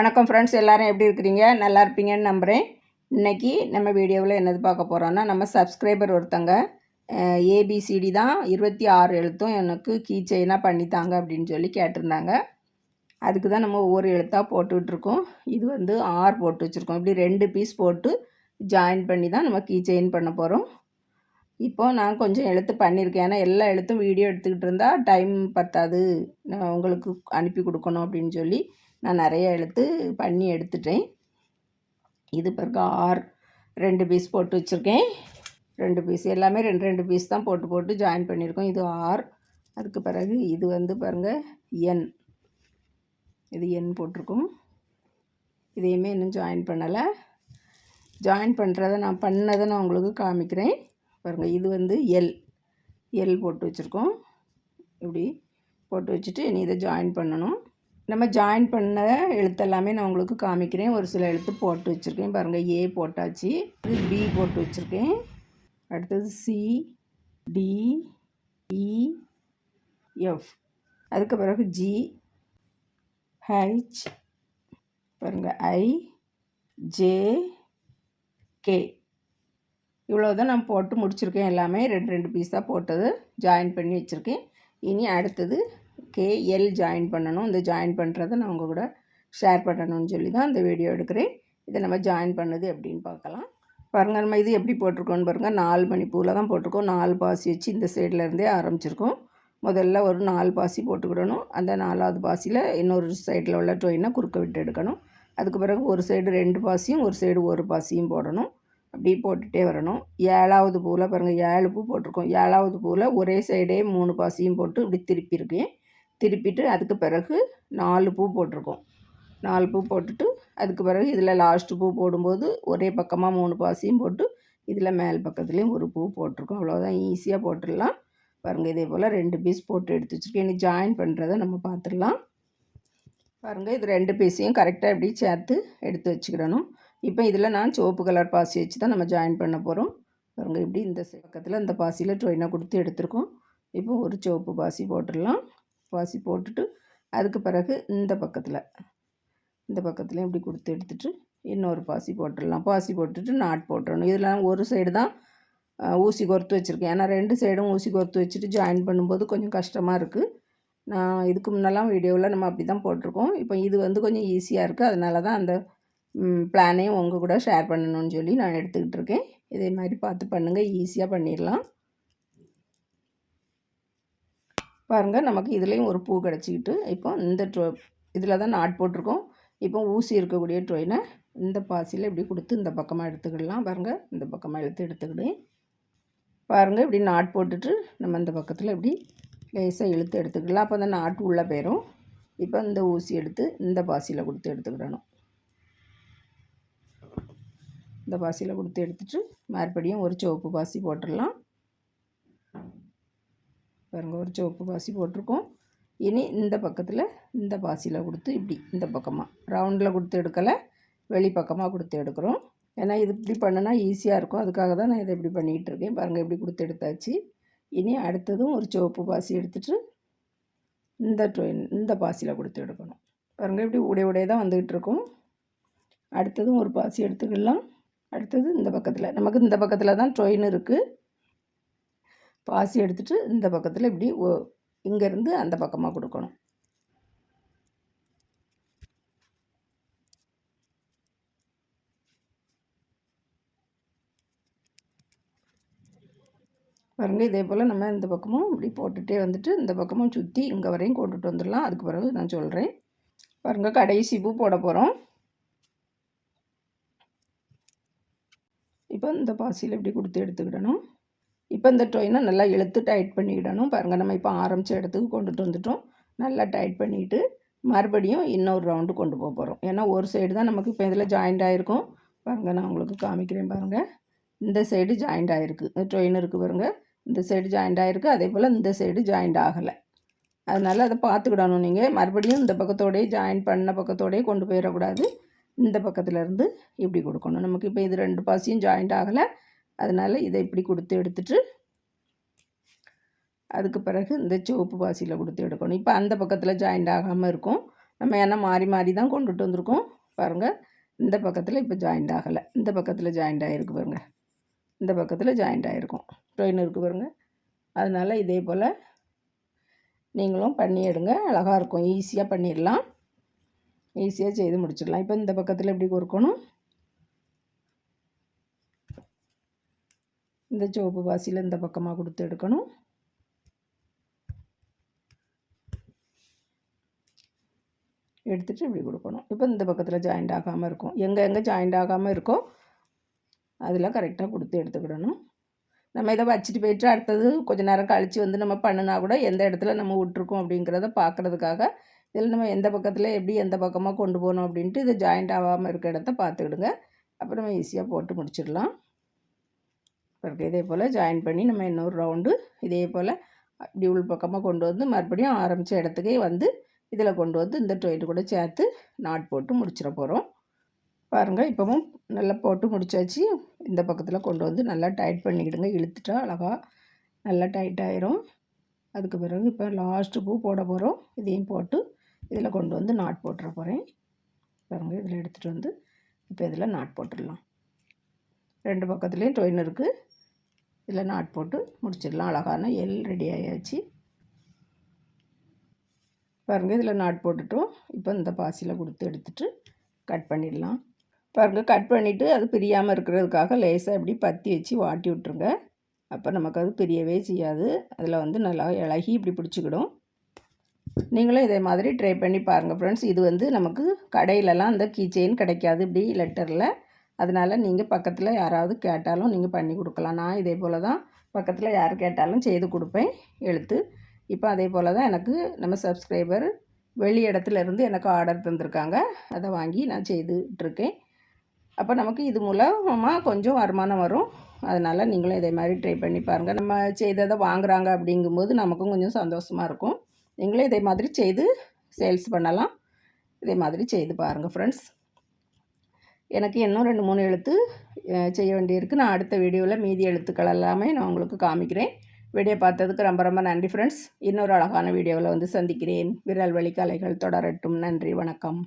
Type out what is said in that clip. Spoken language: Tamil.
வணக்கம் ஃப்ரெண்ட்ஸ் எல்லோரும் எப்படி இருக்கிறீங்க? நல்லா இருப்பீங்கன்னு நம்புகிறேன் இன்றைக்கி நம்ம வீடியோவில் என்னது பார்க்க போகிறோன்னா நம்ம சப்ஸ்கிரைபர் ஒருத்தங்க ஏபிசிடி தான். இருபத்தி ஆறு எழுத்தும் எனக்கு கீ செயினாக பண்ணித்தாங்க அப்படின்னு சொல்லி கேட்டிருந்தாங்க. அதுக்கு தான் நம்ம ஒவ்வொரு எழுத்தாக போட்டுட்ருக்கோம் இது வந்து ஆறு போட்டு வச்சுருக்கோம். இப்படி ரெண்டு பீஸ் போட்டு ஜாயின் பண்ணி தான் நம்ம கீ செயின் பண்ண போகிறோம் இப்போது நான் கொஞ்சம் எழுத்து பண்ணியிருக்கேன். ஏன்னா எல்லா எழுத்தும் வீடியோ எடுத்துக்கிட்டு இருந்தால் டைம் பத்தாது. நான் உங்களுக்கு அனுப்பி கொடுக்கணும் அப்படின்னு சொல்லி நான் நிறைய எடுத்து பண்ணி எடுத்துட்டேன். இது பிறகு ஆர் ரெண்டு பீஸ் போட்டு வச்சுருக்கேன். ரெண்டு பீஸ் எல்லாமே ரெண்டு ரெண்டு பீஸ் தான் போட்டு போட்டு ஜாயின் பண்ணியிருக்கோம். இது ஆர் அதுக்கு பிறகு இது வந்து பாருங்கள் என் இது என் போட்டிருக்கோம். இதையுமே இன்னும் ஜாயின் பண்ணலை. ஜாயின் பண்ணுறத நான் பண்ணதை நான் உங்களுக்கு காமிக்கிறேன். பாருங்கள் இது வந்து எல் எல் போட்டு வச்சுருக்கோம். இப்படி போட்டு வச்சுட்டு இனி இதை ஜாயின் பண்ணணும். நம்ம ஜாயின் பண்ண எழுத்தெல்லாமே நான் உங்களுக்கு காமிக்கிறேன். ஒரு சில எழுத்து போட்டு வச்சுருக்கேன். பாருங்கள் ஏ போட்டாச்சு. இது பி போட்டு வச்சுருக்கேன். அடுத்தது சி டி இ எஃப் அதுக்கு பிறகு ஜி ஹெச் பாருங்கள் ஐ ஜே கே இவ்வளோ தான் நான் போட்டு முடிச்சிருக்கேன். எல்லாமே ரெண்டு ரெண்டு பீஸ் தான் போட்டது. ஜாயின் பண்ணி வச்சுருக்கேன். இனி அடுத்தது கேஎல் ஜாயின் பண்ணணும். இந்த ஜாயின் பண்ணுறதை நான் உங்கள் கூட ஷேர் பண்ணணும்னு சொல்லி தான் இந்த வீடியோ எடுக்கிறேன். இதை நம்ம ஜாயின் பண்ணது அப்படின்னு பார்க்கலாம். பாருங்கள் நம்ம இது எப்படி போட்டிருக்கோன்னு பாருங்கள் நாலு மணி பூவில் தான் போட்டிருக்கோம். நாலு பாசி வச்சு இந்த சைட்லேருந்தே ஆரம்பிச்சிருக்கோம். முதல்ல ஒரு நாலு பாசி போட்டுக்கிடணும். அந்த நாலாவது பாசியில் இன்னொரு சைடில் உள்ள டொயினை குறுக்க விட்டு எடுக்கணும். அதுக்கு பிறகு ஒரு சைடு ரெண்டு பாசியும் ஒரு சைடு ஒரு பாசியும் போடணும். அப்படி போட்டுகிட்டே வரணும். ஏழாவது பூவில் பாருங்கள் ஏழு பூ போட்டிருக்கோம். ஏழாவது பூவில் ஒரே சைடே மூணு பாசியும் போட்டு இப்படி திருப்பியிருக்கேன் திருப்பிட்டு அதுக்கு பிறகு நாலு பூ போட்டிருக்கோம். நாலு பூ போட்டுட்டு அதுக்கு பிறகு இதில் லாஸ்ட்டு பூ போடும்போது ஒரே பக்கமாக மூணு பாசியும் போட்டு இதில் மேல் பக்கத்துலேயும் ஒரு பூ போட்டிருக்கோம். அவ்வளோதான் ஈஸியாக போட்டுடலாம். பாருங்கள் இதே போல் ரெண்டு பீஸ் போட்டு எடுத்து வச்சுருக்கேன். இனி ஜாயின் பண்ணுறதை நம்ம பார்த்துடலாம். பாருங்கள் இது ரெண்டு பீஸையும் கரெக்டாக எப்படி சேர்த்து எடுத்து வச்சுக்கிடணும். இப்போ இதில் நான் சிவப்பு கலர் பாசி வச்சு தான் நம்ம ஜாயின் பண்ண போகிறோம் பாருங்கள் இப்படி இந்த பக்கத்தில் இந்த பாசியில் ட்ரெயினாக கொடுத்து எடுத்துருக்கோம். இப்போ ஒரு சிவப்பு பாசி போட்டுடலாம். பாசி போட்டுட்டு அதுக்கு பிறகு இந்த பக்கத்தில் இந்த பக்கத்துலேயும் இப்படி கொடுத்து எடுத்துட்டு இன்னொரு பாசி போட்டுடலாம். பாசி போட்டுட்டு நாட் போட்டுடணும் இதில் ஒரு சைடு தான் ஊசி கோர்த்து வச்சுருக்கேன். ஏன்னா ரெண்டு சைடும் ஊசி கோர்த்து வச்சுட்டு ஜாயின் பண்ணும்போது கொஞ்சம் கஷ்டமாக இருக்குது நான் இதுக்கு முன்னெல்லாம் வீடியோவில் நம்ம அப்படி தான் போட்டிருக்கோம். இப்போ இது வந்து கொஞ்சம் ஈஸியாக இருக்குது அதனால தான் அந்த பிளானையும் உங்கள் கூட ஷேர் பண்ணணும்னு சொல்லி நான் எடுத்துக்கிட்டு இருக்கேன். இதே மாதிரி பார்த்து பண்ணுங்கள் ஈஸியாக பண்ணிடலாம். பாருங்கள் நமக்கு இதுலேயும் ஒரு பூ கிடச்சிக்கிட்டு இப்போ இந்த ட்ரோ இதில் தான் நாட் போட்டிருக்கோம். இப்போ ஊசி இருக்கக்கூடிய ட்ரோயினை இந்த பாசியில் இப்படி கொடுத்து இந்த பக்கமாக எடுத்துக்கிடலாம். பாருங்கள் இந்த பக்கமாக எடுத்து எடுத்துக்கிடு பாருங்கள் இப்படி நாட் போட்டுட்டு நம்ம இந்த பக்கத்தில் இப்படி லேசாக இழுத்து எடுத்துக்கலாம் அப்போ அந்த நாட்டு உள்ளே போயிடும் இப்போ இந்த ஊசி எடுத்து இந்த பாசியில் கொடுத்து எடுத்துக்கிடணும். இந்த பாசியில் கொடுத்து எடுத்துட்டு மறுபடியும் ஒரு சிவப்பு பாசி போட்டுடலாம். பாருங்க ஒரு சிவப்பு பாசி போட்டிருக்கோம். இனி இந்த பக்கத்தில் இந்த பாசியில் கொடுத்து இப்படி இந்த பக்கமாக ரவுண்டில் கொடுத்து எடுக்கலை வெளி பக்கமாக கொடுத்து எடுக்கிறோம். ஏன்னா இது இப்படி பண்ணுனா ஈஸியாக இருக்கும். அதுக்காக தான் நான் இதை இப்படி பண்ணிகிட்டு இருக்கேன். பாருங்கள் இப்படி கொடுத்து எடுத்தாச்சு. இனி அடுத்ததும் ஒரு சிவப்பு பாசி எடுத்துகிட்டு இந்த ட்ரெயின் இந்த பாசியில் கொடுத்து எடுக்கணும். பாருங்கள் இப்படி உடைய உடைய தான் வந்துக்கிட்டு இருக்கும். அடுத்ததும் ஒரு பாசி எடுத்துக்கலாம். அடுத்தது இந்த பக்கத்தில். நமக்கு இந்த பக்கத்தில் தான் ட்ரெயின் இருக்குது பாசி எடுத்துகிட்டு இந்த பக்கத்தில் இப்படி இங்கேருந்து அந்த பக்கமாக கொடுக்கணும். பாருங்கள் இதே போல் நம்ம இந்த பக்கமும் இப்படி போட்டுகிட்டே வந்துட்டு இந்த பக்கமும் சுற்றி இங்கே வரையும் கொண்டுட்டு வந்துடலாம். அதுக்கு பிறகு நான் சொல்கிறேன் பாருங்கள் கடைசி பூ போட போகிறோம் இப்போ இந்த பாசியில் இப்படி கொடுத்து எடுத்துக்கிடணும். இப்போ இந்த டொயினை நல்லா இழுத்து டைட் பண்ணிக்கிடணும் பாருங்கள் நம்ம இப்போ ஆரம்பித்த இடத்துக்கு கொண்டுட்டு வந்துட்டோம். நல்லா டைட் பண்ணிவிட்டு மறுபடியும் இன்னொரு ரவுண்டு கொண்டு போக போகிறோம் ஏன்னா ஒரு சைடு தான் நமக்கு இப்போ இதில் ஜாயிண்ட் ஆகிருக்கும் பாருங்கள் நான் உங்களுக்கு காமிக்கிறேன் பாருங்கள் இந்த சைடு ஜாயிண்ட் ஆகிருக்கு இந்த ட்ரெயின் இருக்குது பாருங்கள் இந்த சைடு ஜாயிண்ட் ஆகிருக்கு அதே போல் இந்த சைடு ஜாயிண்ட் ஆகலை. அதனால் அதை பார்த்துக்கிடணும் நீங்கள் மறுபடியும் இந்த பக்கத்தோடையே ஜாயின் பண்ண பக்கத்தோடையே கொண்டு போயிடக்கூடாது. இந்த பக்கத்துலேருந்து இப்படி கொடுக்கணும். நமக்கு இப்போ இது ரெண்டு பாசியும் ஜாயிண்ட் ஆகலை. அதனால் இதை இப்படி கொடுத்து எடுத்துட்டு அதுக்கு பிறகு இந்த சிவப்பு பாசியில் கொடுத்து எடுக்கணும். இப்போ அந்த பக்கத்தில் ஜாயிண்ட் ஆகாமல் இருக்கும். நம்ம ஏன்னா மாறி மாறி தான் கொண்டுட்டு வந்திருக்கோம். பாருங்கள் இந்த பக்கத்தில் இப்போ ஜாயிண்ட் ஆகலை. இந்த பக்கத்தில் ஜாயிண்ட் ஆகிருக்கு பாருங்கள் இந்த பக்கத்தில் ஜாயிண்ட் ஆகிருக்கும் ட்ரெயின் இருக்குது பாருங்கள் அதனால் இதே போல் நீங்களும் பண்ணி எடுங்க. அழகாக இருக்கும். ஈஸியாக பண்ணிடலாம். ஈஸியாக செய்து முடிச்சிடலாம். இப்போ இந்த பக்கத்தில் எப்படி கொடுக்கணும் இந்த சிவப்பு பாசியில் இந்த பக்கமாக கொடுத்து எடுக்கணும். எடுத்துகிட்டு இப்படி கொடுக்கணும். இப்போ இந்த பக்கத்தில் ஜாயிண்ட் ஆகாமல் இருக்கும். எங்கே எங்கே ஜாயிண்ட் ஆகாமல் இருக்கோ அதில் கரெக்டாக கொடுத்து எடுத்துக்கிடணும். நம்ம இதை வச்சுட்டு போயிட்டு அடுத்தது கொஞ்சம் நேரம் கழித்து வந்து நம்ம பண்ணினா கூட எந்த இடத்துல நம்ம விட்ருக்கோம் அப்படிங்கிறத பார்க்குறதுக்காக இதில் நம்ம எந்த பக்கத்தில் எப்படி எந்த பக்கமாக கொண்டு போகணும் அப்படின்ட்டு இது ஜாயிண்ட் ஆகாமல் இருக்க இடத்த பார்த்துக்கிடுங்க. அப்புறம் நம்ம ஈஸியாக போட்டு முடிச்சிடலாம். பிறகு இதே போல் ஜாயின் பண்ணி நம்ம இன்னொரு ரவுண்டு இதே போல் இப்படி உள் பக்கமாக கொண்டு வந்து மறுபடியும் ஆரம்பித்த இடத்துக்கே வந்து இதில் கொண்டு வந்து இந்த டொயிட்டு கூட சேர்த்து நாட் போட்டு முடிச்சிட போகிறோம் பாருங்கள் இப்போவும் நல்லா போட்டு முடிச்சாச்சு. இந்த பக்கத்தில் கொண்டு வந்து நல்லா டைட் பண்ணிக்கிடுங்க. இழுத்துட்டா அழகாக நல்லா டைட் ஆயிரும். அதுக்கு பிறகு இப்போ லாஸ்ட்டு பூ போட போகிறோம் இதையும் போட்டு இதில் கொண்டு வந்து நாட் போட்டுற போகிறேன் பாருங்கள் இதில் எடுத்துகிட்டு வந்து இப்போ இதில் நாட் போட்டுடலாம். ரெண்டு பக்கத்துலேயும் டொயின் இருக்குது இதில் நாட் போட்டு முடிச்சிடலாம். அழகான எல் ரெடி ஆயாச்சு. பாருங்கள் இதில் நாட் போட்டுட்டோம். இப்போ இந்த பாசியில் கொடுத்து எடுத்துகிட்டு கட் பண்ணிடலாம். பாருங்கள் கட் பண்ணிவிட்டு அது பிரியாமல் இருக்கிறதுக்காக லேசாக இப்படி பற்றி வச்சு வாட்டி விட்ருங்க அப்போ நமக்கு அது பிரியவே செய்யாது. அதில் வந்து நல்லா இலகி இப்படி பிடிச்சிக்கிடும். நீங்களும் இதே மாதிரி ட்ரை பண்ணி பாருங்கள் ஃப்ரெண்ட்ஸ் இது வந்து நமக்கு கடையிலலாம் அந்த கீ செயின் கிடைக்காது இப்படி லெட்டரில் அதனால் நீங்கள் பக்கத்தில் யாராவது கேட்டாலும் நீங்கள் பண்ணி கொடுக்கலாம். நான் இதே போல் தான் பக்கத்தில் யார் கேட்டாலும் செய்து கொடுப்பேன். எழுத்து. இப்போ அதே போல் தான் எனக்கு நம்ம சப்ஸ்கிரைபர் வெளி இடத்துல இருந்து எனக்கு ஆர்டர் தந்திருக்காங்க. அதை வாங்கி நான் செய்துட்ருக்கேன். அப்போ நமக்கு இது மூலமாக கொஞ்சம் வருமானம் வரும். அதனால் நீங்களும் இதே மாதிரி ட்ரை பண்ணி பாருங்கள் நம்ம செய்ததை வாங்குகிறாங்க அப்படிங்கும்போது நமக்கும் கொஞ்சம் சந்தோஷமாக இருக்கும். நீங்களும் இதே மாதிரி செய்து சேல்ஸ் பண்ணலாம். இதே மாதிரி செய்து பாருங்கள் ஃப்ரெண்ட்ஸ் எனக்கு இன்னும் ரெண்டு மூணு எழுத்து செய்ய வேண்டியிருக்கு. நான் அடுத்த வீடியோவில் மீதி எழுத்துக்கள் எல்லாமே நான் உங்களுக்கு காமிக்கிறேன். வீடியோ பார்த்ததுக்கு ரொம்ப ரொம்ப நன்றி ஃப்ரெண்ட்ஸ் இன்னொரு அழகான வீடியோவில் வந்து சந்திக்கிறேன். விரல் வழி கலைகள் தொடரட்டும். நன்றி வணக்கம்.